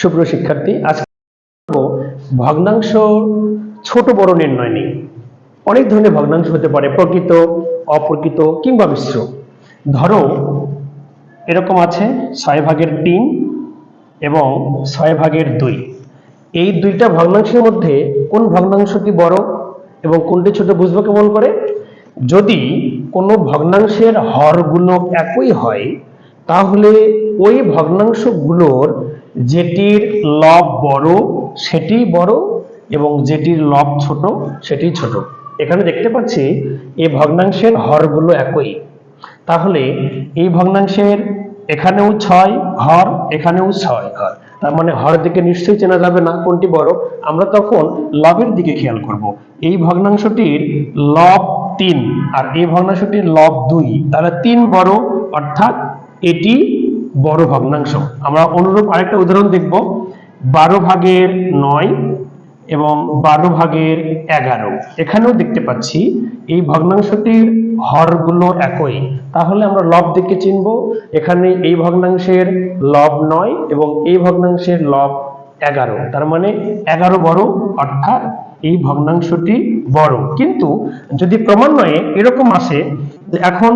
সুপ্রিয় শিক্ষার্থী, আজকে ভগ্নাংশ ছোট বড় নির্ণয় নেই অনেক ধরনের ভগ্নাংশ হতে পারে, প্রকৃত, অপ্রকৃত কিংবা মিশ্র। ধরো, এরকম আছে ছয় ভাগের তিন এবং ছয় ভাগের দুই। এই দুইটা ভগ্নাংশের মধ্যে কোন ভগ্নাংশটি বড় এবং কোনটি ছোট বুঝব কেমন করে? যদি কোনো ভগ্নাংশের হরগুলো একই হয়, তাহলে ওই ভগ্নাংশগুলোর যেটির লব বড় সেটি বড় এবং যেটির লব ছোট সেটি ছোট। এখানে দেখতে পাচ্ছি এই ভগ্নাংশের হরগুলো একই। তাহলে এই ভগ্নাংশের এখানেও ছয়, হর এখানেও ছয় হর তার মানে হর দিকে নিশ্চয়ই চেনা যাবে না কোনটি বড়। আমরা তখন লবের দিকে খেয়াল করব। এই ভগ্নাংশটির লব তিন আর এই ভগ্নাংশটির লব দুই। তাহলে তিন বড়, অর্থাৎ এটি বড় ভগ্নাংশ। আমরা অনুরূপ আরেকটা উদাহরণ দেখব। বারো ভাগের নয় এবং বারো ভাগের এগারো। এখানেও দেখতে পাচ্ছি এই ভগ্নাংশটির হরগুলো একই। তাহলে আমরা লব দিকে চিনব। এখানে এই ভগ্নাংশের লব নয় এবং এই ভগ্নাংশের লব এগারো। তার মানে এগারো বড়, অর্থাৎ এই ভগ্নাংশটি বড়। কিন্তু যদি ক্রমান্বয়ে এরকম আসে এখন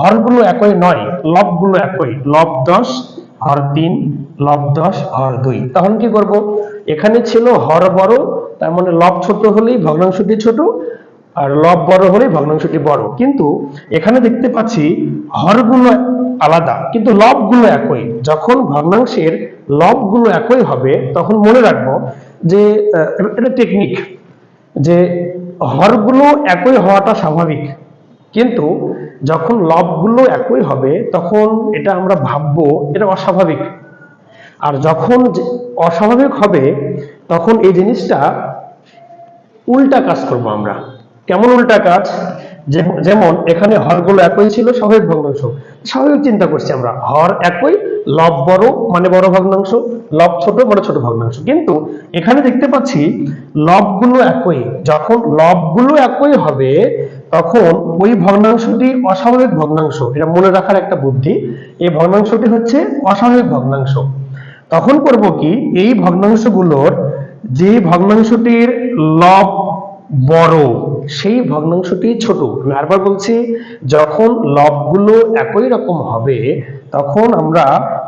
হরগুলো একই নয়, লবগুলো একই। লব দশ, হর তিন, লব দশ, হর দুই। তখন কি করব? এখানে ছিল হর বড়, তার মানে লব ছোট হলেই ভগ্নাংশটি ছোট, আর লব বড় হলেই ভগ্নাংশটি বড়। কিন্তু এখানে দেখতে পাচ্ছি হরগুলো আলাদা, কিন্তু লবগুলো একই। যখন ভগ্নাংশের লবগুলো একই হবে, তখন মনে রাখব যে এটা টেকনিক, যে হরগুলো একই হওয়াটা স্বাভাবিক। কিন্তু যখন লবগুলো একই হবে, তখন এটা আমরা ভাববো এটা অস্বাভাবিক। আর যখন অস্বাভাবিক হবে, তখন এই জিনিসটা উল্টা কাজ করব আমরা। কেমন উল্টা কাজ? যেমন এখানে হরগুলো একই ছিল, স্বাভাবিক ভগ্নাংশ। স্বাভাবিক চিন্তা করছি আমরা, হর একই, লব বড় মানে বড় ভগ্নাংশ, লব ছোট মানে ছোট ভগ্নাংশ। কিন্তু এখানে দেখতে পাচ্ছি লবগুলো একই। যখন লবগুলো একই হবে তখন ওই ভগ্নাংশটি অস্বাভাবিক ভগ্নাংশ, এটা মনে রাখার একটা বুদ্ধি, এই ভগ্নাংশটি হচ্ছে অস্বাভাবিক ভগ্নাংশ। তখন করব কি, এই ভগ্নাংশগুলোর যে ভগ্নাংশটির লব বড়, সেই ভগ্নাংশটি ছোট। আমি আরবার বলছি, যখন লবগুলো একই রকম হবে, তখন আমরা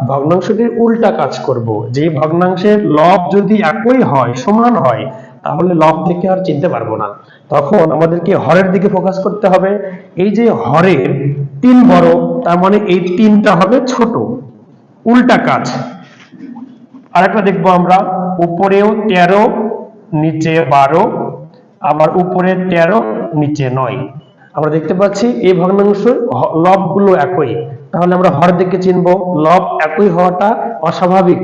ভগ্নাংশটির উল্টা কাজ করব। যে ভগ্নাংশের লব যদি একই হয়, সমান হয় তাহলে লব থেকে আর চিনতে পারব না। তখন আমাদেরকে হরের দিকে ফোকাস করতে হবে। এই যে হরের তিন বড়, তার মানে এই তিনটা হবে ছোট। উল্টা কাজ। আরেকটা দেখব আমরা। উপরেও তেরো, নিচে বারো, আবার উপরে তেরো, নিচে নয়। আমরা দেখতে পাচ্ছি এই ভগ্নাংশ লবগুলো একই। তাহলে আমরা হর দিকে চিনব। লব একই হওয়াটা অস্বাভাবিক।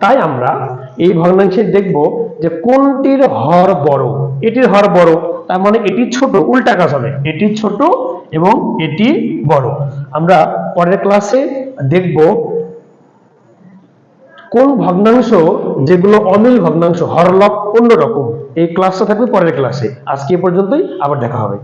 তাই আমরা এই ভগ্নাংশে দেখব যে কোনটির হর বড়? এটির হর বড়, তার মানে এটি ছোট, উল্টা কাজ হবে। এটি ছোট এবং এটি বড়। আমরা পরের ক্লাসে দেখব কোন ভগ্নাংশ যেগুলো অমিল ভগ্নাংশ হরলব অন্যরকম। এই ক্লাসটা থাকবে পরের ক্লাসে আজকে পর্যন্তই, আবার দেখা হবে।